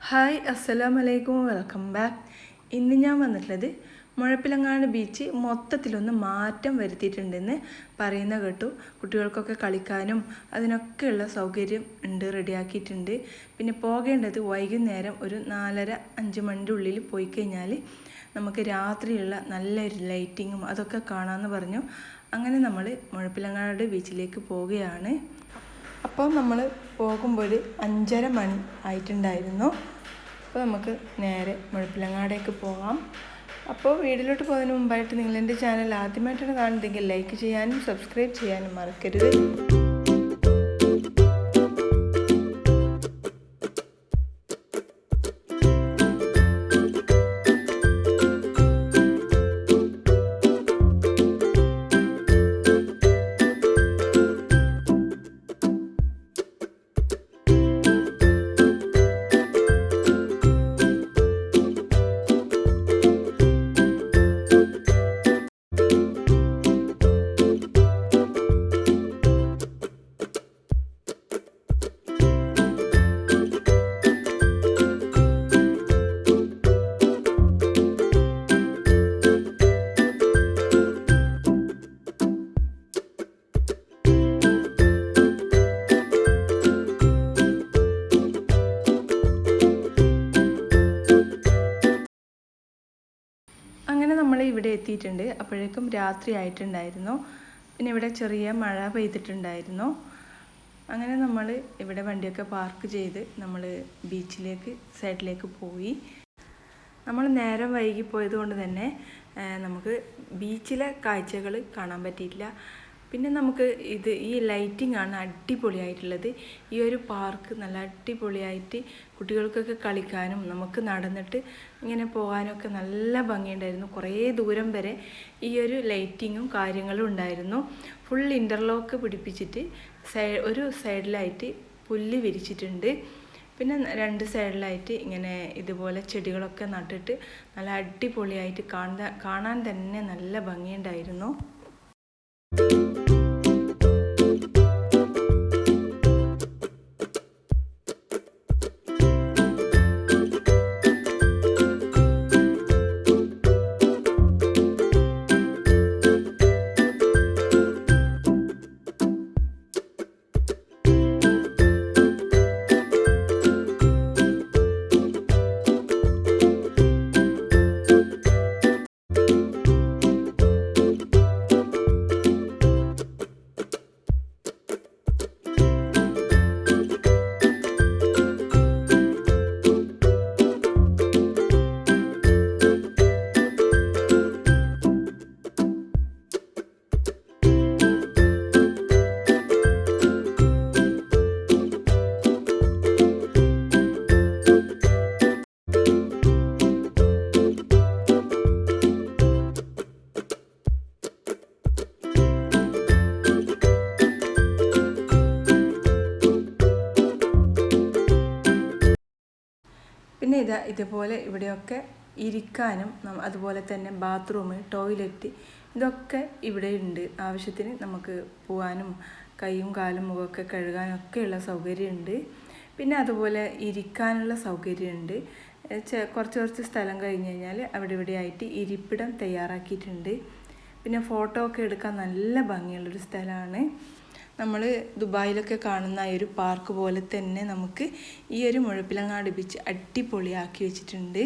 Hi അസ്സലാം അലൈക്കും welcome back ഇന്ന് ഞാൻ വന്നിട്ടുള്ളത് മുഴപ്പിലങ്ങാട് ബീച്ച് മൊത്തത്തിലൊന്ന് മാറ്റം വരുത്തിയിട്ടുണ്ടെന്ന് പറയുന്ന കേട്ടു. കുട്ടികൾക്കൊക്കെ കളിക്കാനും അതിനൊക്കെയുള്ള സൗകര്യം ഉണ്ട് റെഡിയാക്കിയിട്ടുണ്ട്. പിന്നെ പോകേണ്ടത് വൈകുന്നേരം ഒരു നാലര അഞ്ച് മണിന്റെ ഉള്ളിൽ പോയി കഴിഞ്ഞാൽ നമുക്ക് രാത്രിയുള്ള നല്ലൊരു ലൈറ്റിങ്ങും അതൊക്കെ കാണാമെന്ന് പറഞ്ഞു. അങ്ങനെ നമ്മൾ മുഴപ്പിലങ്ങാട് ബീച്ചിലേക്ക് പോവുകയാണ്. അപ്പോൾ നമ്മൾ പോകുമ്പോൾ ഒരു അഞ്ചര മണി ആയിട്ടുണ്ടായിരുന്നു. അപ്പോൾ നമുക്ക് നേരെ മുഴപ്പിലങ്ങാടേക്ക് പോകാം. അപ്പോൾ വീട്ടിലോട്ട് പോകുന്നതിന് മുമ്പായിട്ട് നിങ്ങൾ എന്റെ ചാനൽ ആദ്യമായിട്ടാണ് കാണുന്നതെങ്കിൽ ലൈക്ക് ചെയ്യാനും സബ്സ്ക്രൈബ് ചെയ്യാനും മറക്കരുത്. എത്തിയിട്ടുണ്ട്. അപ്പോഴേക്കും രാത്രി ആയിട്ടുണ്ടായിരുന്നു. പിന്നെ ഇവിടെ ചെറിയ മഴ പെയ്തിട്ടുണ്ടായിരുന്നു. അങ്ങനെ നമ്മൾ ഇവിടെ വണ്ടിയൊക്കെ പാർക്ക് ചെയ്ത് നമ്മൾ ബീച്ചിലേക്ക് സൈഡിലേക്ക് പോയി. നമ്മൾ നേരം വൈകി പോയത് കൊണ്ട് തന്നെ നമുക്ക് ബീച്ചിലെ കാഴ്ചകൾ കാണാൻ പറ്റിയിട്ടില്ല. പിന്നെ നമുക്ക് ഇത് ഈ ലൈറ്റിംഗ് ആണ് അടിപൊളിയായിട്ടുള്ളത്. ഈ ഒരു പാർക്ക് നല്ല അടിപൊളിയായിട്ട് കുട്ടികൾക്കൊക്കെ കളിക്കാനും നമുക്ക് നടന്നിട്ട് ഇങ്ങനെ പോകാനൊക്കെ നല്ല ഭംഗിയുണ്ടായിരുന്നു. കുറേ ദൂരം വരെ ഈ ഒരു ലൈറ്റിങ്ങും കാര്യങ്ങളും ഉണ്ടായിരുന്നു. ഫുൾ ഇന്റർലോക്ക് പിടിപ്പിച്ചിട്ട് സൈ ഒരു സൈഡിലായിട്ട് പുല്ല് വിരിച്ചിട്ടുണ്ട്. പിന്നെ രണ്ട് സൈഡിലായിട്ട് ഇങ്ങനെ ഇതുപോലെ ചെടികളൊക്കെ നട്ടിട്ട് നല്ല അടിപൊളിയായിട്ട് കാണാൻ കാണാൻ തന്നെ നല്ല ഭംഗിയുണ്ടായിരുന്നു. thank ഇതാ ഇതുപോലെ ഇവിടെയൊക്കെ ഇരിക്കാനും അതുപോലെ തന്നെ ബാത്റൂം ടോയ്ലറ്റ് ഇതൊക്കെ ഇവിടെ ഉണ്ട്. ആവശ്യത്തിന് നമുക്ക് പോകാനും കൈയും കാലും മുഖമൊക്കെ കഴുകാനൊക്കെയുള്ള സൗകര്യമുണ്ട്. പിന്നെ അതുപോലെ ഇരിക്കാനുള്ള സൗകര്യമുണ്ട്. കുറച്ച് കുറച്ച് സ്ഥലം കഴിഞ്ഞ് കഴിഞ്ഞാൽ അവിടെ ഇവിടെ ആയിട്ട് ഇരിപ്പിടം തയ്യാറാക്കിയിട്ടുണ്ട്. പിന്നെ ഫോട്ടോ ഒക്കെ എടുക്കാൻ നല്ല ഭംഗിയുള്ളൊരു സ്ഥലമാണ്. നമ്മൾ ദുബായിലൊക്കെ കാണുന്ന ഈ ഒരു പാർക്ക് പോലെ തന്നെ നമുക്ക് ഈ ഒരു മുഴപ്പിലങ്ങാട് ബീച്ച് അടിപൊളിയാക്കി വെച്ചിട്ടുണ്ട്.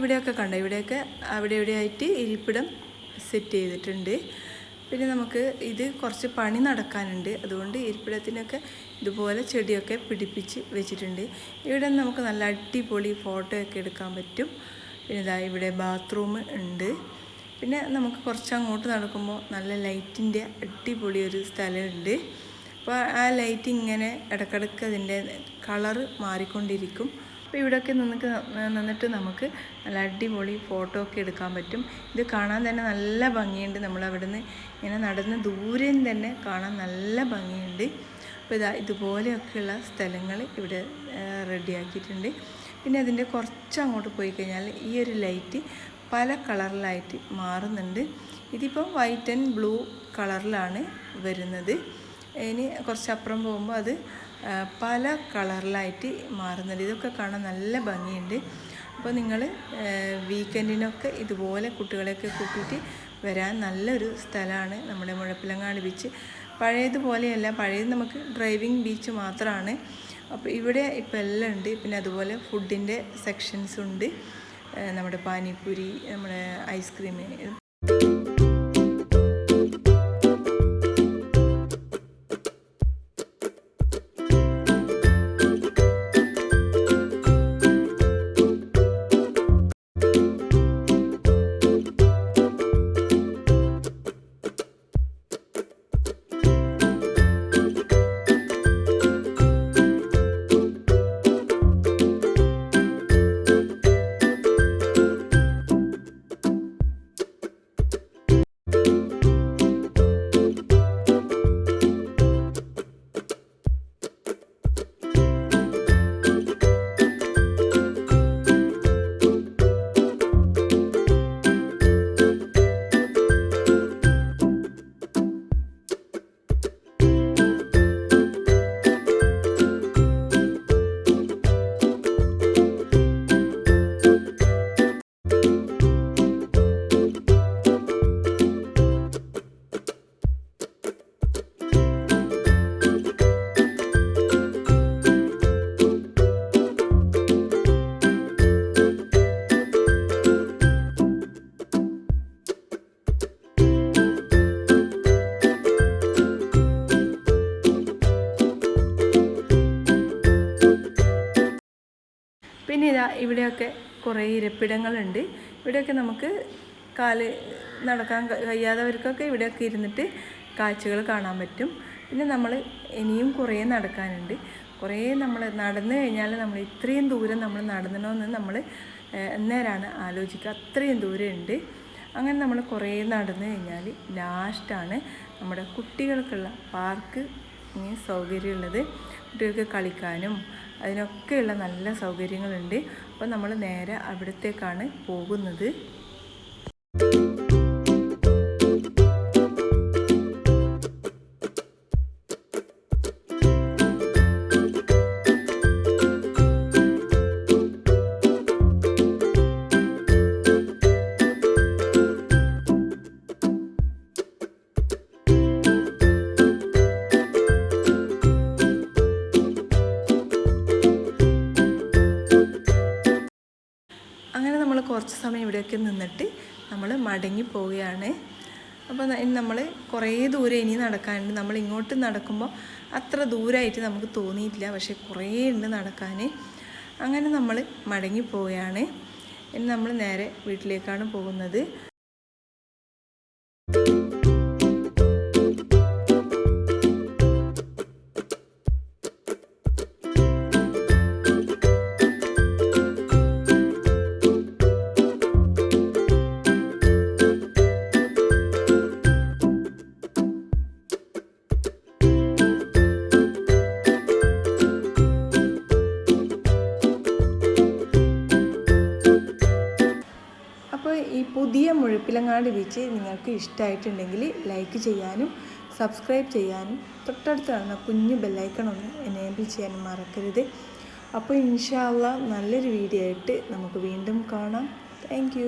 ഇവിടെയൊക്കെ കണ്ടോ? ഇവിടെയൊക്കെ അവിടെ ഇവിടെയായിട്ട് ഇരിപ്പിടം സെറ്റ് ചെയ്തിട്ടുണ്ട്. പിന്നെ നമുക്ക് ഇത് കുറച്ച് പണി നടക്കാനുണ്ട്. അതുകൊണ്ട് ഇരിപ്പിടത്തിനൊക്കെ ഇതുപോലെ ചെടിയൊക്കെ പിടിപ്പിച്ച് വെച്ചിട്ടുണ്ട്. ഇവിടെ നമുക്ക് നല്ല അടിപൊളി ഫോട്ടോ ഒക്കെ എടുക്കാൻ പറ്റും. പിന്നെ ഇതാ ഇവിടെ ബാത്റൂം ഉണ്ട്. പിന്നെ നമുക്ക് കുറച്ച് അങ്ങോട്ട് നടക്കുമ്പോൾ നല്ല ലൈറ്റിന്റെ അടിപൊളി ഒരു സ്ഥലമുണ്ട്. അപ്പോൾ ആ ലൈറ്റ് ഇങ്ങനെ ഇടക്കിടക്ക് അതിന്റെ കളറ് മാറിക്കൊണ്ടിരിക്കും. അപ്പോൾ ഇവിടെയൊക്കെ നിന്നക്ക് നിന്നിട്ട് നമുക്ക് നല്ല അടിപൊളി ഫോട്ടോ ഒക്കെ എടുക്കാൻ പറ്റും. ഇത് കാണാൻ തന്നെ നല്ല ഭംഗിയുണ്ട്. നമ്മൾ അവിടെ നിന്ന് ഇങ്ങനെ നടന്ന് ദൂരം തന്നെ കാണാൻ നല്ല ഭംഗിയുണ്ട്. അപ്പോൾ ഇതാ ഇതുപോലെയൊക്കെയുള്ള സ്ഥലങ്ങൾ ഇവിടെ റെഡിയാക്കിയിട്ടുണ്ട്. പിന്നെ അതിന്റെ കുറച്ച് അങ്ങോട്ട് പോയി കഴിഞ്ഞാൽ ഈ ഒരു ലൈറ്റ് പല കളറിലായിട്ട് മാറുന്നുണ്ട്. ഇതിപ്പം വൈറ്റ് ആൻഡ് ബ്ലൂ കളറിലാണ് വരുന്നത്. ഇനി കുറച്ചപ്പുറം പോകുമ്പോൾ അത് പല കളറിലായിട്ട് മാറുന്നുണ്ട്. ഇതൊക്കെ കാണാൻ നല്ല ഭംഗിയുണ്ട്. അപ്പോൾ നിങ്ങൾ വീക്കെൻഡിനൊക്കെ ഇതുപോലെ കുട്ടികളെയൊക്കെ കൂട്ടിയിട്ട് വരാൻ നല്ലൊരു സ്ഥലമാണ് നമ്മുടെ മുഴപ്പിലങ്ങാട് ബീച്ച്. പഴയതുപോലെയല്ല പഴയത് നമുക്ക് ഡ്രൈവിംഗ് ബീച്ച് മാത്രമാണ് അപ്പോൾ ഇവിടെ ഇപ്പോൾ എല്ലാം ഉണ്ട്. പിന്നെ അതുപോലെ ഫുഡിന്റെ സെക്ഷൻസ് ഉണ്ട് നമ്മുടെ പാനിപ്പൂരി നമ്മുടെ ഐസ്ക്രീം. പിന്നെ ഇതാ ഇവിടെയൊക്കെ കുറേ ഇരിപ്പിടങ്ങളുണ്ട്. ഇവിടെയൊക്കെ നമുക്ക് കാൽ നടക്കാൻ കഴിയാത്തവർക്കൊക്കെ ഇവിടെയൊക്കെ ഇരുന്നിട്ട് കാഴ്ചകൾ കാണാൻ പറ്റും. പിന്നെ നമ്മൾ ഇനിയും കുറേ നടക്കാനുണ്ട്. കുറേ നമ്മൾ നടന്നു കഴിഞ്ഞാൽ നമ്മൾ ഇത്രയും ദൂരം നമ്മൾ നടന്നണമെന്ന് നമ്മൾ അന്നേരമാണ് ആലോചിക്കുക. അത്രയും ദൂരം ഉണ്ട് അങ്ങനെ നമ്മൾ കുറേ നടന്നു കഴിഞ്ഞാൽ ലാസ്റ്റാണ് നമ്മുടെ കുട്ടികൾക്കുള്ള പാർക്ക് സൗകര്യമുള്ളത്. കുട്ടികൾക്ക് കളിക്കാനും അതിനൊക്കെയുള്ള നല്ല സൗകര്യങ്ങളുണ്ട്. അപ്പോൾ നമ്മൾ നേരെ അവിടത്തേക്കാണ് പോകുന്നത്. കുറച്ച് സമയം ഇവിടെയൊക്കെ നിന്നിട്ട് നമ്മൾ മടങ്ങി പോവുകയാണ്. അപ്പോൾ നമ്മൾ കുറേ ദൂരം ഇനി നടക്കാനുണ്ട്. നമ്മൾ ഇങ്ങോട്ട് നടക്കുമ്പോൾ അത്ര ദൂരമായിട്ട് നമുക്ക് തോന്നിയിട്ടില്ല. പക്ഷേ കുറേ ഉണ്ട് നടക്കാൻ അങ്ങനെ നമ്മൾ മടങ്ങി പോവുകയാണ്. ഇനി നമ്മൾ നേരെ വീട്ടിലേക്കാണ് പോകുന്നത്. പുതിയ മുഴപ്പിലങ്ങാട് ബീച്ച് നിങ്ങൾക്ക് ഇഷ്ടമായിട്ടുണ്ടെങ്കിൽ ലൈക്ക് ചെയ്യാനും സബ്സ്ക്രൈബ് ചെയ്യാനും തൊട്ടടുത്ത് കാണുന്ന കുഞ്ഞു ബെല്ലൈക്കൺ ഒന്ന് എനേബിൾ ചെയ്യാനും മറക്കരുത്. അപ്പോൾ ഇൻഷാല്ല നല്ലൊരു വീഡിയോ ആയിട്ട് നമുക്ക് വീണ്ടും കാണാം. താങ്ക്